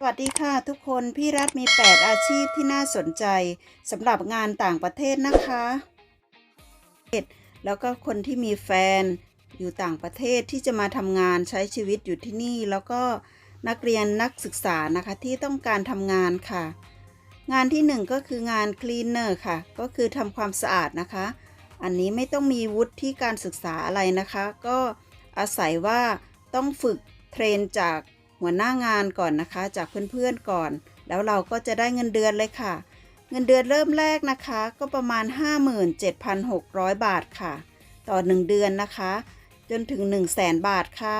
สวัสดีค่ะทุกคนพี่รัฐมี 8 อาชีพที่น่าสนใจสำหรับงานต่างประเทศนะคะ แล้วก็คนที่มีแฟนอยู่ต่างประเทศที่จะมาทำงานใช้ชีวิตอยู่ที่นี่ แล้วก็นักเรียนนักศึกษานะคะที่ต้องการทำงานค่ะ งานที่หนึ่งก็คืองานคลีนเนอร์ค่ะ ก็คือทำความสะอาดนะคะ อันนี้ไม่ต้องมีวุฒิที่การศึกษาอะไรนะคะ ก็อาศัยว่าต้องฝึกเทรนจาก หัวหน้างานก่อนนะคะ จากเพื่อนๆก่อน แล้วเราก็จะได้เงินเดือนเลยค่ะ เงินเดือนเริ่มแรกนะคะ ก็ประมาณ 57,600 บาทค่ะ ต่อ 1 เดือนนะคะ จนถึง 1 0 0 0 0แสนบาทค่ะ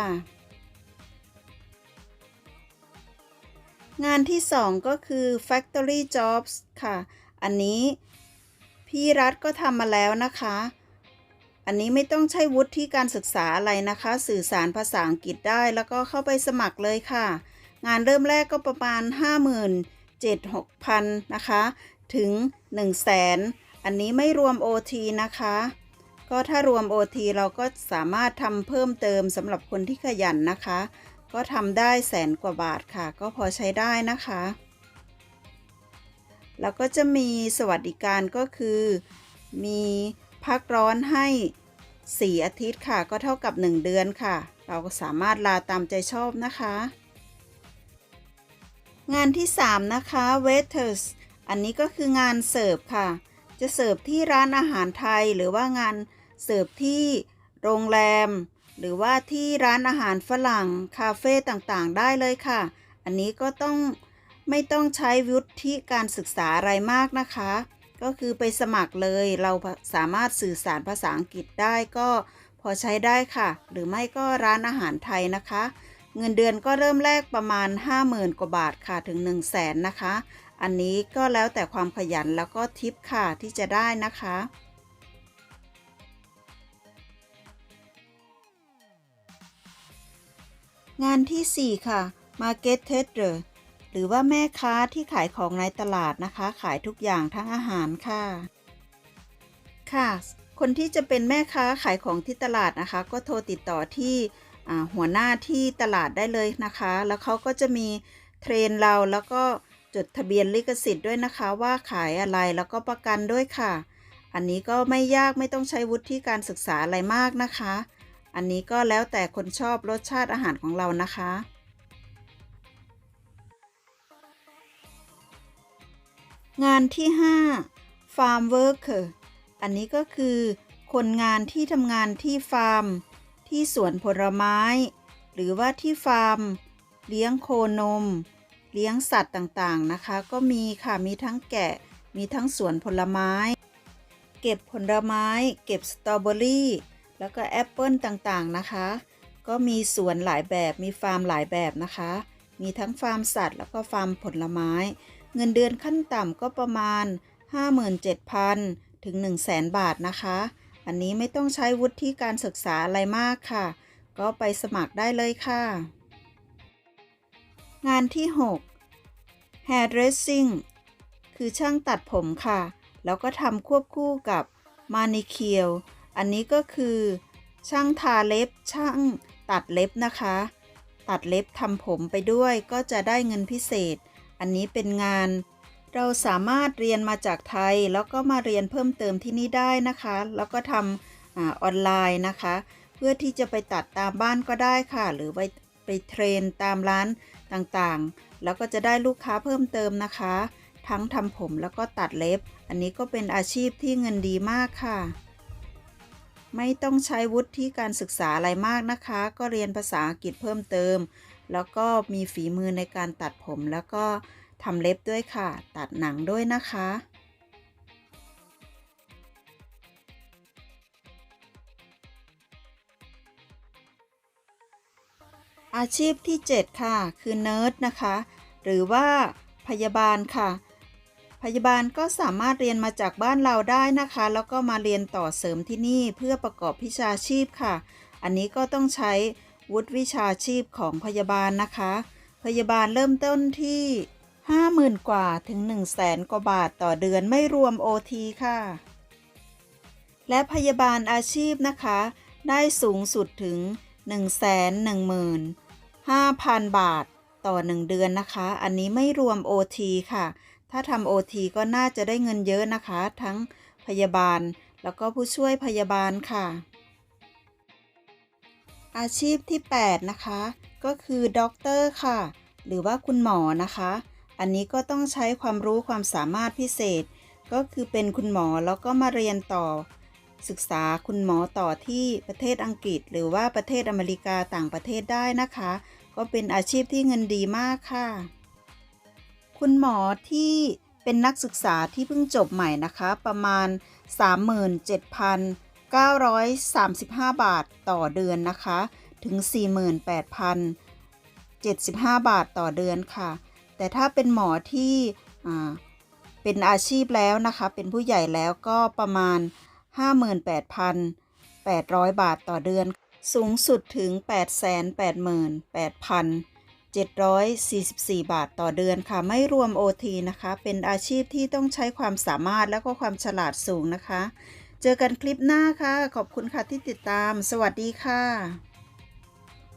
งานที่ 2 ก็คือ Factory Jobs ค่ะ อันนี้พี่รัฐก็ทำมาแล้วนะคะ อันนี้ไม่ต้องใช้วุฒิที่การศึกษาอะไรนะคะ สื่อสารภาษาอังกฤษได้แล้วก็เข้าไปสมัครเลยค่ะ งานเริ่มแรกก็ประมาณ 57,600 นะคะ ถึง 1 0 0 0 0แสนอันนี้ไม่รวม OT นะคะ ก็ถ้ารวม OT เราก็สามารถทำเพิ่มเติมสำหรับคนที่ขยันนะคะ ก็ทำได้แสนกว่าบาทค่ะ ก็พอใช้ได้นะคะ แล้วก็จะมีสวัสดิการก็คือ มีพักร้อนให้ 4 อาทิตย์ค่ะ ก็เท่ากับ 1 เดือนค่ะ เราก็สามารถลาตามใจชอบนะคะ งานที่ 3 นะคะ waiters อันนี้ก็คืองานเสิร์ฟค่ะ จะเสิร์ฟที่ร้านอาหารไทยหรือว่างานเสิร์ฟที่โรงแรม หรือว่าที่ร้านอาหารฝรั่งคาเฟ่ต่างๆ ได้เลยค่ะ อันนี้ก็ต้องไม่ต้องใช้วุฒิการศึกษาอะไรมากนะคะ ก็คือไปสมัครเลยเราสามารถสื่อสารภาษาอังกฤษได้ก็พอใช้ได้ค่ะ หรือไม่ก็ร้านอาหารไทยนะคะ เงินเดือนก็เริ่มแรกประมาณ 50,000 กว่าบาทค่ะถึง 1 0 0 0 0แสนนะคะ อันนี้ก็แล้วแต่ความขยันแล้วก็ทิปค่ะที่จะได้นะคะงานที่ 4 ค่ะ Market Trader หรือว่าแม่ค้าที่ขายของในตลาดนะคะ ขายทุกอย่างทั้งอาหารค่ะ ค่ะ คนที่จะเป็นแม่ค้าขายของที่ตลาดนะคะ ก็โทรติดต่อที่หัวหน้าที่ตลาดได้เลยนะคะ แล้วเขาก็จะมีเทรนเราแล้วก็จดทะเบียนลิขสิทธิ์ด้วยนะคะ ว่าขายอะไรแล้วก็ประกันด้วยค่ะ อันนี้ก็ไม่ยากไม่ต้องใช้วุฒิการศึกษาอะไรมากนะคะ อันนี้ก็แล้วแต่คนชอบรสชาติอาหารของเรานะคะ งานที่ 5 Farm Worker อันนี้ก็คือคนงานที่ทำงานที่ฟาร์ม ที่สวนผลไม้ หรือว่าที่ฟาร์ม เลี้ยงโคนม เลี้ยงสัตว์ต่างๆนะคะ ก็มีค่ะมีทั้งแกะมีทั้งสวนผลไม้ เก็บผลไม้ เก็บสตรอเบอรี่แล้วก็แอปเปิลต่างๆนะคะ ก็มีสวนหลายแบบมีฟาร์มหลายแบบนะคะ มีทั้งฟาร์มสัตว์ แล้วก็ฟาร์มผลไม้ เงินเดือนขั้นต่ำก็ประมาณ 57,000 ถึง 1 0 0 0 0 0 บาทนะคะ อันนี้ไม่ต้องใช้วุฒิการศึกษาอะไรมากค่ะ ก็ไปสมัครได้เลยค่ะ งานที่ 6 hairdressing คือช่างตัดผมค่ะ แล้วก็ทำควบคู่กับ manicure อันนี้ก็คือช่างทาเล็บช่างตัดเล็บนะคะ ตัดเล็บทำผมไปด้วยก็จะได้เงินพิเศษ อันนี้เป็นงาน เราสามารถเรียนมาจากไทย แล้วก็มาเรียนเพิ่มเติมที่นี่ได้นะคะ แล้วก็ทำออนไลน์นะคะ เพื่อที่จะไปตัดตามบ้านก็ได้ค่ะ หรือไปไปเทรนตามร้านต่างๆ แล้วก็จะได้ลูกค้าเพิ่มเติมนะคะ ทั้งทำผมแล้วก็ตัดเล็บ อันนี้ก็เป็นอาชีพที่เงินดีมากค่ะ ไม่ต้องใช้วุฒิการศึกษาอะไรมากนะคะ ก็เรียนภาษาอังกฤษเพิ่มเติม แล้วก็มีฝีมือในการตัดผมแล้วก็ทำเล็บด้วยค่ะ ตัดหนังด้วยนะคะ อาชีพที่ 7 ค่ะ คือเนิร์ดนะคะ หรือว่าพยาบาลค่ะ พยาบาลก็สามารถเรียนมาจากบ้านเราได้นะคะ แล้วก็มาเรียนต่อเสริมที่นี่เพื่อประกอบวิชาชีพค่ะ อันนี้ก็ต้องใช้ วุฒิวิชาชีพของพยาบาลนะคะ พยาบาลเริ่มต้นที่ 50,000 กว่าถึง 1 0 0 0 0แสนกว่าบาทต่อเดือนไม่รวม OT ค่ะ และพยาบาลอาชีพนะคะ ได้สูงสุดถึง 1 1 5 0 0 0 บาทต่อ 1 เดือนนะคะ อันนี้ไม่รวม OT ค่ะ ถ้าทำ OT ก็น่าจะได้เงินเยอะนะคะ ทั้งพยาบาลแล้วก็ผู้ช่วยพยาบาลค่ะ อาชีพที่ 8 นะคะ ก็คือด็อกเตอร์ค่ะ หรือว่าคุณหมอนะคะ อันนี้ก็ต้องใช้ความรู้ความสามารถพิเศษ ก็คือเป็นคุณหมอแล้วก็มาเรียนต่อ ศึกษาคุณหมอต่อที่ประเทศอังกฤษ หรือว่าประเทศอเมริกาต่างประเทศได้นะคะ ก็เป็นอาชีพที่เงินดีมากค่ะ คุณหมอที่เป็นนักศึกษาที่เพิ่งจบใหม่นะคะ ประมาณ 935 บาทต่อเดือนนะคะ ถึง 48,075 บาทต่อเดือนค่ะ แต่ถ้าเป็นหมอที่เป็นอาชีพแล้วนะคะ เป็นผู้ใหญ่แล้วก็ประมาณ 58,800 บาทต่อเดือน สูงสุดถึง 888,744 บาทต่อเดือนค่ะ ไม่รวม OT นะคะ เป็นอาชีพที่ต้องใช้ความสามารถและก็ความฉลาดสูงนะคะ เจอกันคลิปหน้าค่ะ ขอบคุณค่ะที่ติดตาม สวัสดีค่ะ